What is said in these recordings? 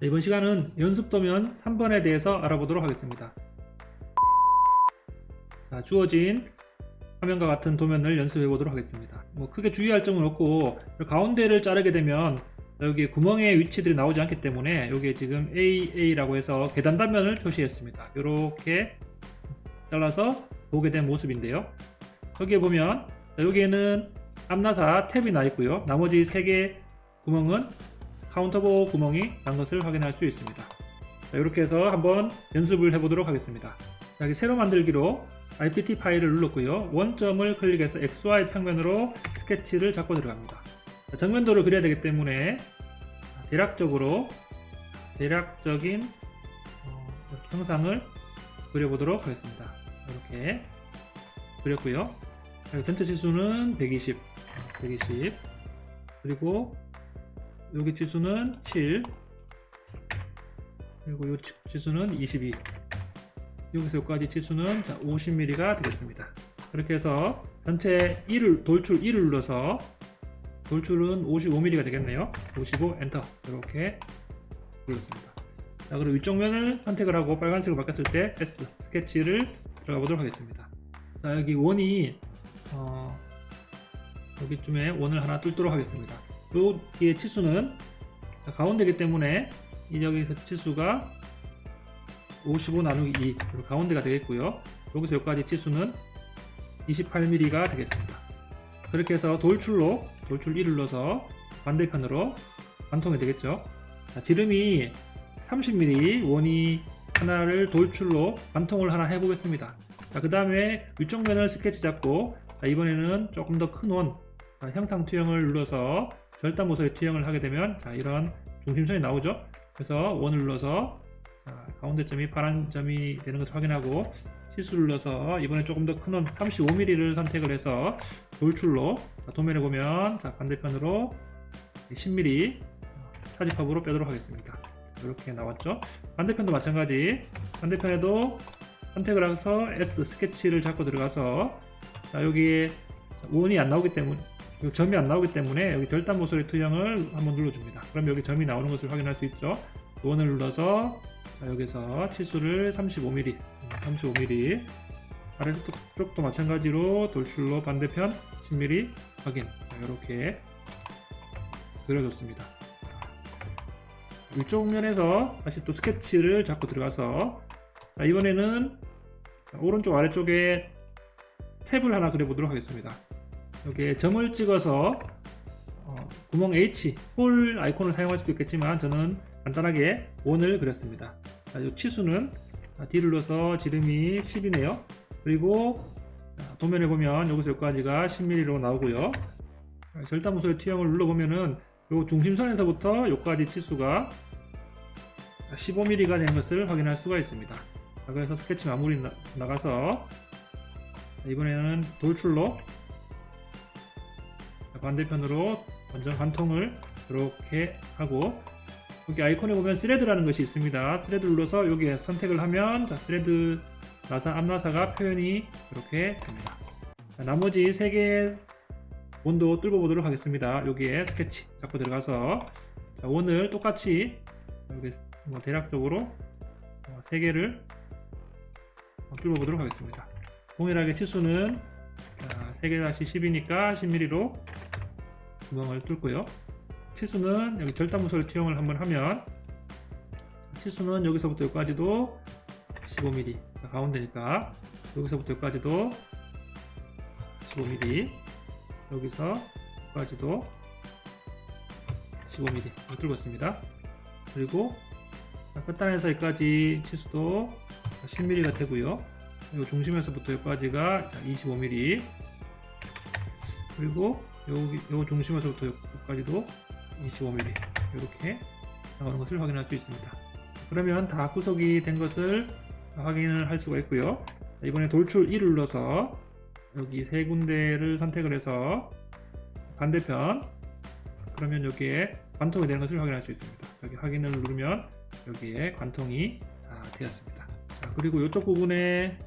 자, 이번 시간은 연습도면 3번에 대해서 알아보도록 하겠습니다. 자, 주어진 화면과 같은 도면을 연습해 보도록 하겠습니다. 뭐 크게 주의할 점은 없고 가운데를 자르게 되면 여기 구멍의 위치들이 나오지 않기 때문에 여기에 지금 AA라고 해서 계단 단면을 표시했습니다. 이렇게 잘라서 보게 된 모습인데요. 여기에 보면 자, 여기에는 앞나사 탭이 나 있고요. 나머지 3개 구멍은 카운터보 구멍이 난 것을 확인할 수 있습니다. 자, 이렇게 해서 한번 연습을 해보도록 하겠습니다. 자, 여기 새로 만들기로 IPT 파일을 눌렀고요. 원점을 클릭해서 XY 평면으로 스케치를 잡고 들어갑니다. 자, 정면도를 그려야 되기 때문에 대략적으로 대략적인 어, 형상을 그려보도록 하겠습니다. 이렇게 그렸고요. 자, 전체 지수는 120, 120 그리고 여기 지수는 7 그리고 이 지수는 22 여기서 여기까지 지수는 50mm가 되겠습니다. 그렇게 해서 전체 1을 돌출 1을 눌러서 돌출은 55mm가 되겠네요. 55 엔터 이렇게 눌렀습니다. 자 그리고 위쪽 면을 선택을 하고 빨간색으로 바꿨을 때 S 스케치를 들어가 보도록 하겠습니다. 자 여기 원이 어, 여기쯤에 원을 하나 뚫도록 하겠습니다. 여기의 치수는 자, 가운데이기 때문에 이 여기서 치수가 55 나누기 2 그리고 가운데가 되겠고요. 여기서 여기까지 치수는 28mm가 되겠습니다. 그렇게 해서 돌출로 돌출 1을 눌러서 반대편으로 관통이 되겠죠. 자, 지름이 30mm 원이 하나를 돌출로 관통을 하나 해보겠습니다. 자, 그 다음에 위쪽 면을 스케치 잡고 자, 이번에는 조금 더 큰 원 형상 투영을 눌러서 절단 모서리 투영을 하게 되면 자, 이런 중심선이 나오죠. 그래서 원을 눌러서 자, 가운데 점이 파란 점이 되는 것을 확인하고 치수를 눌러서 이번에 조금 더 큰 원 35mm를 선택을 해서 돌출로 자, 도면에 보면 자, 반대편으로 10mm 차집합으로 빼도록 하겠습니다. 이렇게 나왔죠. 반대편도 마찬가지. 반대편에도 선택을 해서 S 스케치를 잡고 들어가서 자, 여기에 원이 안 나오기 때문에 요 점이 안 나오기 때문에 여기 절단 모서리 투영을 한번 눌러줍니다. 그럼 여기 점이 나오는 것을 확인할 수 있죠. 원을 눌러서 자, 여기서 치수를 35mm, 35mm 아래쪽도 마찬가지로 돌출로 반대편 10mm 확인 자, 이렇게 그려줬습니다. 위쪽 면에서 다시 또 스케치를 잡고 들어가서 자, 이번에는 자, 오른쪽 아래쪽에 탭을 하나 그려보도록 하겠습니다. 여기에 점을 찍어서 어, 구멍 H 홀 아이콘을 사용할 수도 있겠지만 저는 간단하게 원을 그렸습니다. 자, 이 치수는 자, D를 눌러서 지름이 10이네요. 그리고 자, 도면에 보면 여기서 여기까지가 10mm로 나오고요. 자, 절단 모서리 T형을 눌러보면은 요 중심선에서부터 여기까지 치수가 15mm가 된 것을 확인할 수가 있습니다. 자, 그래서 스케치 마무리 나, 나가서 이번에는 돌출로 반대편으로 완전 관통을 이렇게 하고 여기 아이콘에 보면 스레드라는 것이 있습니다. 스레드 눌러서 여기에 선택을 하면 자, 스레드 나사 앞나사가 표현이 이렇게 됩니다. 자, 나머지 3개 원도 뚫어 보도록 하겠습니다. 여기에 스케치 잡고 들어가서 자, 원을 똑같이 여기 뭐 대략적으로 3개를 뚫어 보도록 하겠습니다. 동일하게 치수는 3개-10이니까 10mm로 구멍을 뚫고요. 치수는 여기 절단 무술 투영을 한번 하면 치수는 여기서부터 여기까지도 15mm 가운데니까 여기서부터 여기까지도 15mm 여기서 여기까지도 15mm 뚫었습니다. 그리고 끝단에서 여기까지 치수도 10mm가 되고요. 이 중심에서부터 여기까지가 25mm 그리고 여기 요 중심에서부터 여기까지도 25mm 이렇게 나오는 것을 확인할 수 있습니다. 그러면 다 구석이 된 것을 확인을 할 수가 있고요. 이번에 돌출 1을 눌러서 여기 세 군데를 선택을 해서 반대편 그러면 여기에 관통이 되는 것을 확인할 수 있습니다. 여기 확인을 누르면 여기에 관통이 다 되었습니다. 자, 그리고 이쪽 부분에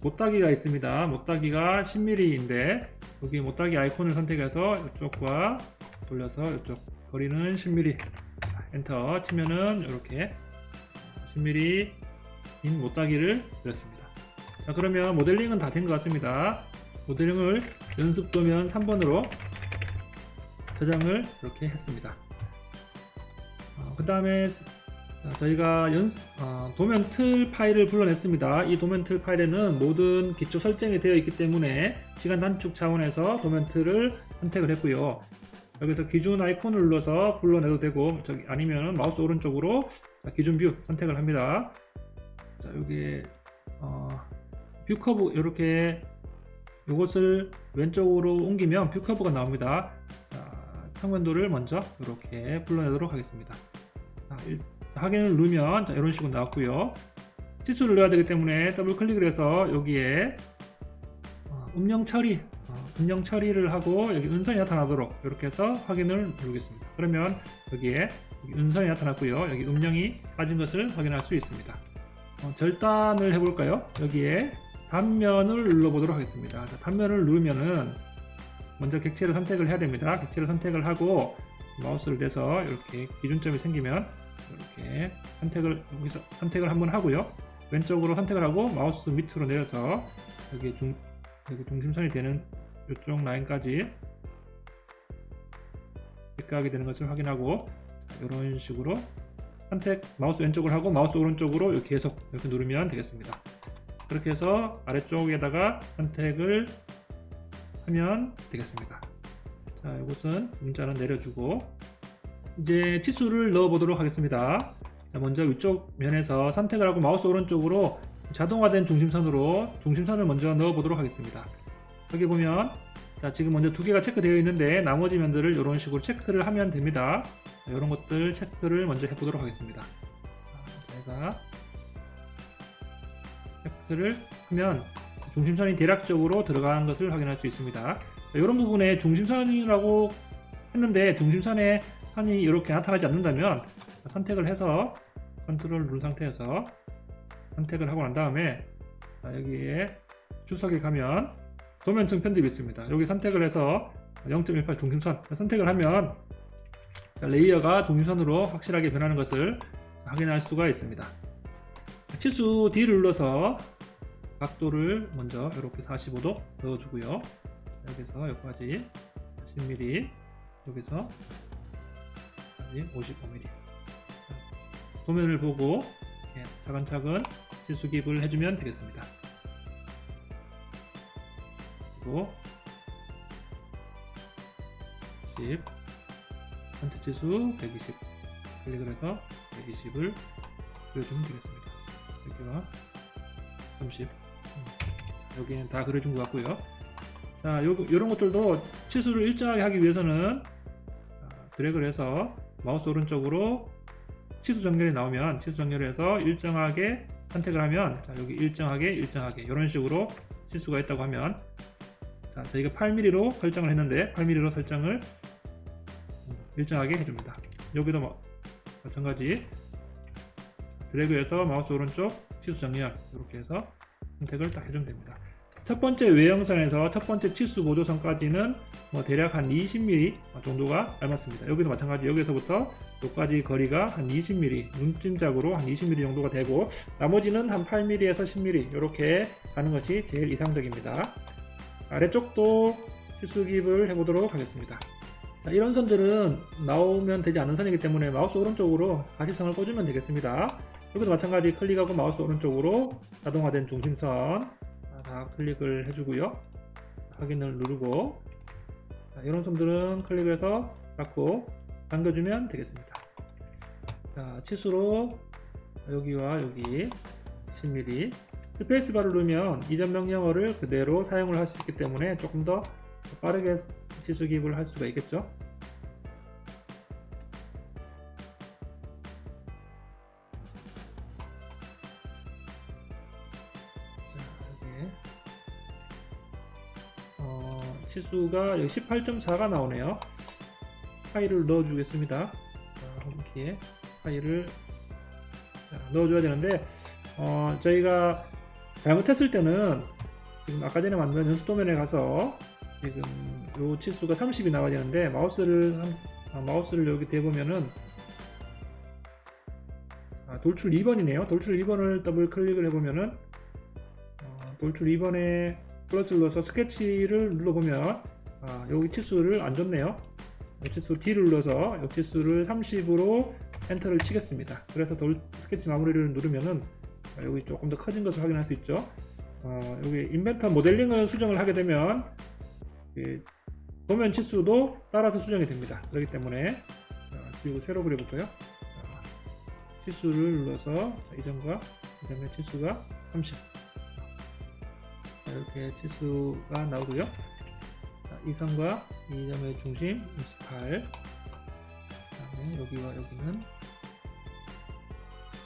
못따기가 있습니다. 못따기가 10mm인데 여기 못따기 아이콘을 선택해서 이쪽과 돌려서 이쪽 거리는 10mm 엔터 치면은 이렇게 10mm 인 못따기를 그렸습니다. 자, 그러면 모델링은 다 된 것 같습니다. 모델링을 연습 도면 3번으로 저장을 이렇게 했습니다. 그 다음에 저희가 연습, 어, 도면 틀 파일을 불러냈습니다. 이 도면 틀 파일에는 모든 기초 설정이 되어 있기 때문에 시간 단축 차원에서 도면 틀을 선택을 했고요. 여기서 기준 아이콘을 눌러서 불러내도 되고 저기 아니면 마우스 오른쪽으로 자, 기준 뷰 선택을 합니다. 자 여기에 어, 뷰 커브 이렇게 이것을 왼쪽으로 옮기면 뷰 커브가 나옵니다. 자, 평면도를 먼저 이렇게 불러내도록 하겠습니다. 자, 일- 확인을 누르면 자, 이런 식으로 나왔고요. 치수를 넣어야 되기 때문에 더블 클릭을 해서 여기에 어, 음영 처리, 어, 음영 처리를 하고 여기 은선이 나타나도록 이렇게 해서 확인을 누르겠습니다. 그러면 여기에 여기 은선이 나타났고요. 여기 음영이 빠진 것을 확인할 수 있습니다. 어, 절단을 해볼까요? 여기에 단면을 눌러보도록 하겠습니다. 자, 단면을 누르면은 먼저 객체를 선택을 해야 됩니다. 객체를 선택을 하고 마우스를 대서 이렇게 기준점이 생기면 이렇게 선택을 여기서 선택을 한번 하고요. 왼쪽으로 선택을 하고 마우스 밑으로 내려서 여기 중 여기 중심선이 되는 이쪽 라인까지 입각이 되는 것을 확인하고 이런 식으로 선택 마우스 왼쪽을 하고 마우스 오른쪽으로 이렇게 계속 이렇게 누르면 되겠습니다. 그렇게 해서 아래쪽에다가 선택을 하면 되겠습니다. 자, 이것은 문자는 내려주고 이제 치수를 넣어 보도록 하겠습니다. 자, 먼저 위쪽 면에서 선택을 하고 마우스 오른쪽으로 자동화된 중심선으로 중심선을 먼저 넣어 보도록 하겠습니다. 여기 보면 자, 지금 먼저 두 개가 체크되어 있는데 나머지 면들을 이런 식으로 체크를 하면 됩니다. 자, 이런 것들 체크를 먼저 해 보도록 하겠습니다. 자, 제가 체크를 하면 중심선이 대략적으로 들어가는 것을 확인할 수 있습니다. 자, 이런 부분에 중심선이라고 했는데 중심선에 선이 이렇게 나타나지 않는다면 선택을 해서 컨트롤 누른 상태에서 선택을 하고 난 다음에 자, 여기에 주석에 가면 도면층 편집이 있습니다. 여기 선택을 해서 0.18 중심선 선택을 하면 자, 레이어가 중심선으로 확실하게 변하는 것을 확인할 수가 있습니다. 치수 D를 눌러서 각도를 먼저 이렇게 45도 넣어주고요. 여기서 여기까지 10mm 여기서 여기까지 55mm 도면을 보고 이렇게 차근차근 치수 기입을 해주면 되겠습니다. 그리고 10 전체 치수 120 클릭을 해서 120을 그려주면 되겠습니다. 여기가 30 음, 자, 여기는 다 그려준 것 같고요. 자, 요, 요런 것들도 치수를 일정하게 하기 위해서는 아, 드래그를 해서 마우스 오른쪽으로 치수 정렬이 나오면 치수 정렬을 해서 일정하게 선택을 하면 자, 여기 일정하게 일정하게 이런 식으로 치수가 있다고 하면 자, 저희가 8mm로 설정을 했는데 8mm로 설정을 음, 일정하게 해줍니다. 여기도 마- 마찬가지 드래그해서 마우스 오른쪽 치수 정렬 이렇게 해서 선택을 딱 해주면 됩니다. 첫 번째 외형선에서 첫 번째 치수 보조선까지는 뭐 대략 한 20mm 정도가 알맞습니다. 여기도 마찬가지 여기서부터 여기까지 거리가 한 20mm 눈찜작으로 한 20mm 정도가 되고 나머지는 한 8mm에서 10mm 이렇게 가는 것이 제일 이상적입니다. 아래쪽도 치수 기입을 해보도록 하겠습니다. 자, 이런 선들은 나오면 되지 않는 선이기 때문에 마우스 오른쪽으로 가시선을 꽂으면 되겠습니다. 여기도 마찬가지 클릭하고 마우스 오른쪽으로 자동화된 중심선 다 클릭을 해주고요. 확인을 누르고 자, 이런 선들은 클릭해서 잡고 당겨주면 되겠습니다. 자, 치수로 여기와 여기 10mm 스페이스바를 누르면 이전 명령어를 그대로 사용을 할 수 있기 때문에 조금 더 빠르게 치수 기입을 할 수가 있겠죠. 치수가 여기 18.4가 나오네요. 파일을 넣어주겠습니다. 자, 홈키에 파일을 자, 넣어줘야 되는데 어, 저희가 잘못했을 때는 지금 아까 전에 만든 연습 도면에 가서 지금 요 치수가 30이 나와야 되는데 마우스를 한- 아, 마우스를 여기 대보면은 돌출 2번이네요. 돌출 2번을 더블 클릭을 해보면은 어, 돌출 2번에 플러스를 눌러서 스케치를 눌러보면 아, 여기 치수를 안 줬네요. 이 치수 D를 눌러서 이 치수를 30으로 엔터를 치겠습니다. 그래서 돌, 스케치 마무리를 누르면은 아, 여기 조금 더 커진 것을 확인할 수 있죠. 어, 여기 인벤터 모델링을 수정을 하게 되면 이 도면 치수도 따라서 수정이 됩니다. 그렇기 때문에 자, 지우고 새로 그려볼까요? 자, 치수를 눌러서 이점과 이점의 치수가 30 자, 이렇게 치수가 나오고요. 자, 이 선과 이 점의 중심 28 그다음에 여기와 여기는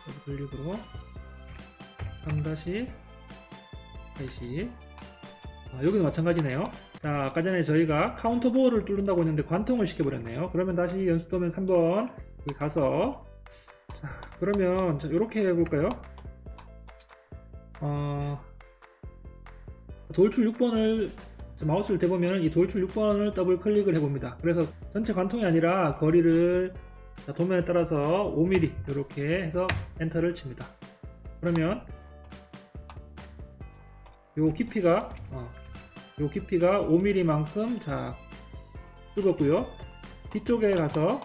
여기 클릭으로 3-80 아, 여기도 마찬가지네요. 자, 아까 전에 저희가 카운터 보어를 뚫는다고 했는데 관통을 시켜버렸네요. 그러면 다시 연습 도면 3번 여기 가서 자, 그러면 자, 이렇게 해볼까요? 어, 돌출 6번을 마우스를 대보면 이 돌출 6번을 더블 클릭을 해봅니다. 그래서 전체 관통이 아니라 거리를 자, 도면에 따라서 5mm 이렇게 해서 엔터를 칩니다. 그러면 요 깊이가 어, 요 깊이가 5mm만큼 자 뚫었고요. 뒤쪽에 가서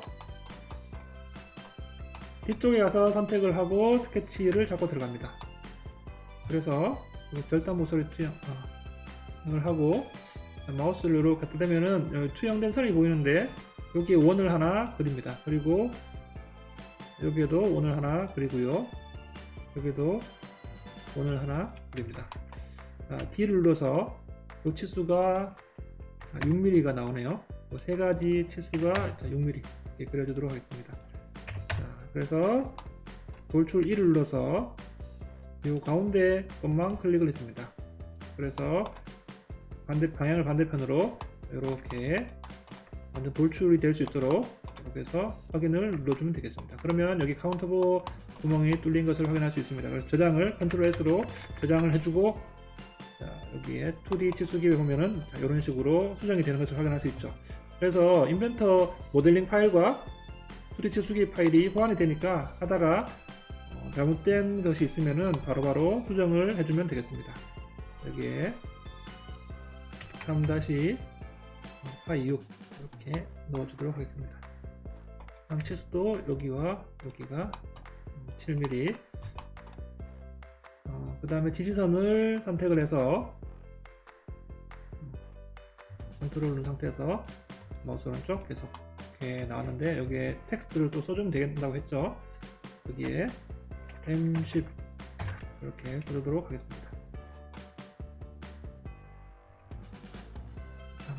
뒤쪽에 가서 선택을 하고 스케치를 잡고 들어갑니다. 그래서 이 절단 모서리 투영 어, 을 하고 마우스를 이렇게 갖다 대면은 여기 투영된 선이 보이는데 여기에 원을 하나 그립니다. 그리고 여기에도 원을 하나 그리고요. 여기도 원을 하나 그립니다. 자, D를 눌러서 이 치수가 6mm가 나오네요. 이세 가지 치수가 6mm 이렇게 그려주도록 하겠습니다. 자, 그래서 돌출 1을 눌러서 이 가운데 것만 클릭을 해줍니다. 그래서 반대 방향을 반대편으로 이렇게 완전 돌출이 될 수 있도록 이렇게 해서 확인을 눌러주면 되겠습니다. 그러면 여기 카운터보 구멍이 뚫린 것을 확인할 수 있습니다. 그래서 저장을 컨트롤 S로 저장을 해주고 자, 여기에 2D 치수기에 보면은 자, 이런 식으로 수정이 되는 것을 확인할 수 있죠. 그래서 인벤터 모델링 파일과 2D 치수기 파일이 호환이 되니까 하다가 어, 잘못된 것이 있으면은 바로바로 수정을 해주면 되겠습니다. 여기에 3-6 이렇게 넣어주도록 하겠습니다. 다음 치수도 여기와 여기가 7mm 그 다음에 지시선을 선택을 해서 컨트롤 누른 상태에서 마우스 오른쪽 계속 이렇게 나왔는데 여기에 텍스트를 또 써주면 되겠다고 했죠? 여기에 M10 이렇게 써주도록 하겠습니다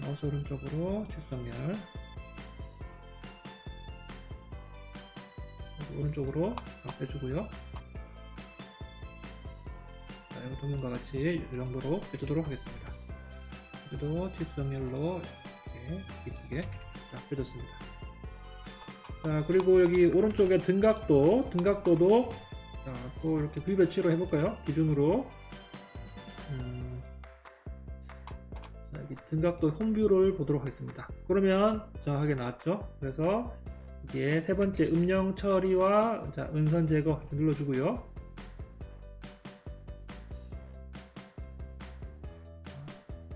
마우스 오른쪽으로 여기 오른쪽으로 빼주고요 자, 이 도면과 같이 이 정도로 빼주도록 하겠습니다. 치수 정렬로 이렇게 이쁘게 딱 빼줬습니다. 자, 그리고 여기 오른쪽에 등각도, 등각도도 자, 또 이렇게 V 배치로 해볼까요? 기준으로. 음, 등각도 홈뷰를 보도록 하겠습니다. 그러면 정확하게 나왔죠? 그래서 여기에 세 번째 음영 처리와 자, 은선 제거 눌러주고요.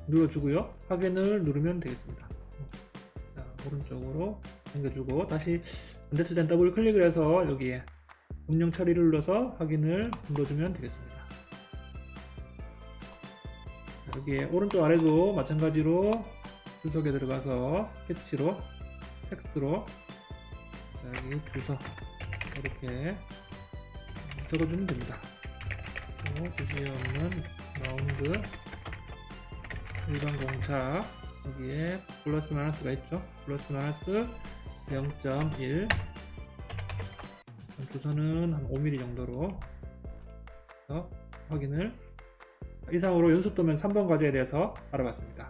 눌러주고요. 확인을 누르면 되겠습니다. 자, 오른쪽으로 당겨주고 다시 안 됐을 땐 더블 클릭을 해서 여기에 음영 처리를 눌러서 확인을 눌러주면 되겠습니다. 여기에 오른쪽 아래도 마찬가지로 주석에 들어가서 스케치로 텍스트로. 자, 여기 주석 이렇게 적어주면 됩니다. 주시에 없는 라운드 일반 공차. 여기에 플러스 마이너스가 있죠? 플러스 마이너스 0.1 주선은 한 5mm 정도로 확인을 이상으로 연습 도면 3번 과제에 대해서 알아봤습니다